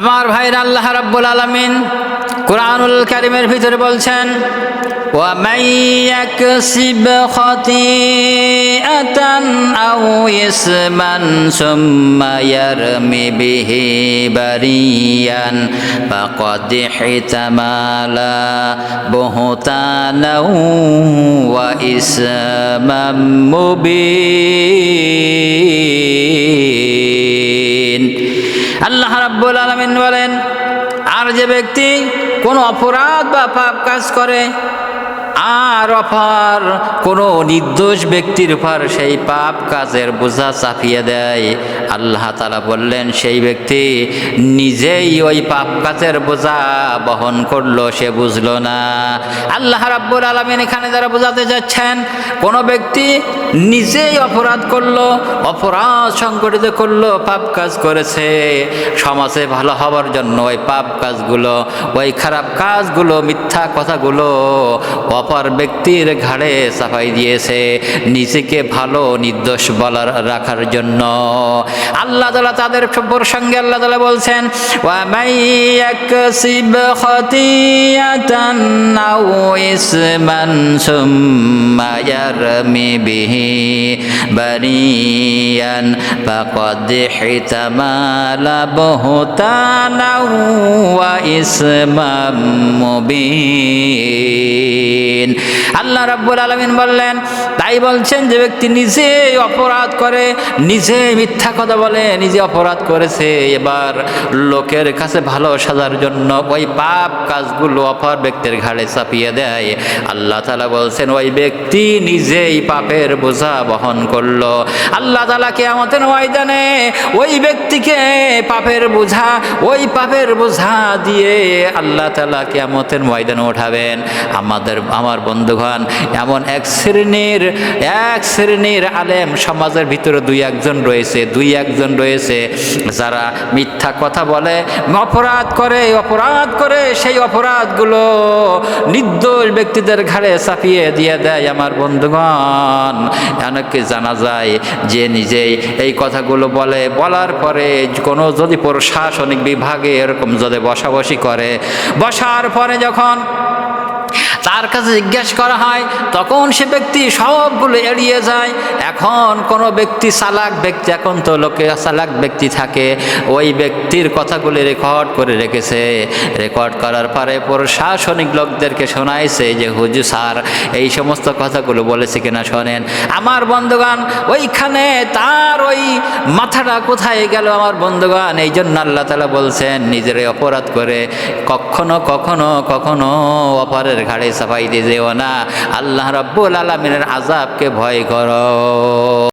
আমার ভাইরা আল্লাহ রাব্বুল আলামিন কোরআনুল কারিমের ভিতরে বলছেন ومن يكسب خطيئة أو إثما ثم يرم به بريا فقد احتمل بهتانا وإثما مبين আল্লাহ রাব্বুল আলমিন বলেন আর যে ব্যক্তি কোনো অপরাধ বা পাপ কাজ করে অফার, কোনো নির্দোষ ব্যক্তির উপর সেই পাপ কাজের বোঝা চাপিয়ে দেয়। আল্লাহ তালা বললেন, সেই ব্যক্তি নিজেই ওই পাপ কাজের বোঝা বহন করল, সে বুঝলো না। আল্লাহ রাব্বুল আলমিন এখানে যারা বোঝাতে যাচ্ছেন, কোনো ব্যক্তি নিজেই অপরাধ করল, অপরাধ সংগঠিত করল, পাপ কাজ করেছে, সমাজে ভালো হওয়ার জন্য ওই পাপ কাজগুলো, ওই খারাপ কাজগুলো, মিথ্যা কথাগুলো, অপর ব্যক্তির ঘাড়ে চাপাই দিয়েছে নিজেকে ভালো নির্দোষ বলার রাখার জন্য আল্লাহ তালা তাদের প্রসঙ্গে আল্লাহ তালা বলছেন وَمَن يَكْسِبْ خَطِيئَةً أَوْ إِثْمًا ثُمَّ يَرْمِ بِهِ بَرِيًّا فَقَدِ احْتَمَلَ بُهْتَانًا وَإِثْمًا مُبِينًا আল্লাহ রাব্বুল আলামিন বললেন, তাই বলছেন যে ব্যক্তি নিজে অপরাধ করে, নিজে মিথ্যা কথা বলে, নিজে অপরাধ করেছে, এবার লোকের কাছে ভালো সাজার জন্য ওই পাপ কাজগুলো অপর ব্যক্তির ঘাড়ে চাপিয়ে দেয়। আল্লাহ তালা বলছেন, ওই ব্যক্তি নিজেই পাপের বোঝা বহন করল। আল্লাহ তালাকে আমাদের ময়দানে ওই ব্যক্তিকে পাপের বোঝা, ওই পাপের বোঝা দিয়ে আল্লাহ তালা কেমতের ময়দানে ওঠাবেন আমাদের, আমার বন্ধুগণ এমন এক শ্রেণির এক শ্রেণির আলেম সমাজের ভিতরে দুই একজন রয়েছে, দুই একজন রয়েছে যারা মিথ্যা কথা বলে, অপরাধ করে অপরাধ করে, সেই অপরাধগুলো নির্দোষ ব্যক্তিদের ঘাড়ে চাপিয়ে দিয়ে দেয় আমার বন্ধুগণ। অনেককে জানা যায় যে নিজেই এই কথাগুলো বলে, বলার পরে কোনো যদি প্রশাসনিক বিভাগে এরকম যদি বসাবসি করে, বসার পরে যখন তার কাছে জিজ্ঞেস করা হয়, তখন সে ব্যক্তি সবগুলো এড়িয়ে যায়। এখন কোনো ব্যক্তি চালাক ব্যক্তি, এখন তো লোকে চালাক ব্যক্তি থাকে। ওই ব্যক্তির কথাগুলি রেকর্ড করে রেখেছে। রেকর্ড করার পরে প্রশাসনিক লোকদেরকে শোনাইছে যে হুজু স্যার, এই সমস্ত কথাগুলো বলেছে কিনা শোনেন। আমার বন্ধুগান ওইখানে তার ওই মাথাটা কোথায় গেল আমার বন্ধুগান এই জন্য আল্লাহ তালা বলছেন, নিজের অপরাধ করে কখনো কখনো কখনো অপরের ঘাড়ে দিয়ে যেও না। আল্লাহ রব্বুল আলমিনের আজাবকে ভয় করো।